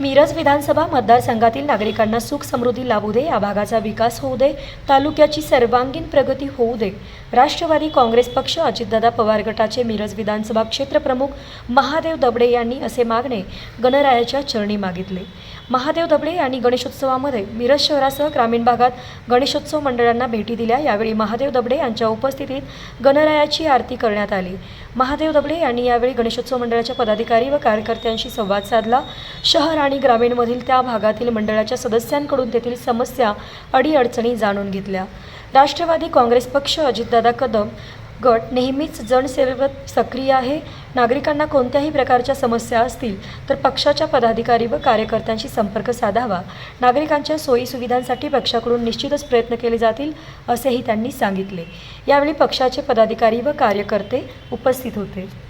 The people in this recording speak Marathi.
मिरज विधानसभा मतदारसंघातील नागरिकांना सुख समृद्धी लाभू दे या भागाचा विकास होऊ दे तालुक्याची सर्वांगीण प्रगती होऊ दे. राष्ट्रवादी काँग्रेस पक्ष अजितदादा पवार गटाचे मिरज विधानसभा क्षेत्रप्रमुख महादेव दबडे यांनी असे मागणे गणरायाच्या चरणी मागितले. महादेव दबडे यांनी गणेशोत्सवामध्ये मिरज शहरासह ग्रामीण भागात गणेशोत्सव मंडळांना भेटी दिल्या. यावेळी महादेव दबडे यांच्या उपस्थितीत गणरायाची आरती करण्यात आली. महादेव दबडे यांनी यावेळी गणेशोत्सव मंडळाच्या पदाधिकारी व कार्यकर्त्यांशी संवाद साधला. शहर आणि ग्रामीणमधील त्या भागातील मंडळाच्या सदस्यांकडून तेथील समस्या अडीअडचणी जाणून घेतल्या. राष्ट्रवादी काँग्रेस पक्ष अजितदादा कदम गट नेहमीच जनसेवेत सक्रिय आहे. नागरिकांना कोणत्याही प्रकारच्या समस्या असतील तर पक्षाच्या पदाधिकारी व कार्यकर्त्यांशी संपर्क साधावा. नागरिकांच्या सोयीसुविधांसाठी पक्षाकडून निश्चितच प्रयत्न केले जातील असेही त्यांनी सांगितले. यावेळी पक्षाचे पदाधिकारी व कार्यकर्ते उपस्थित होते.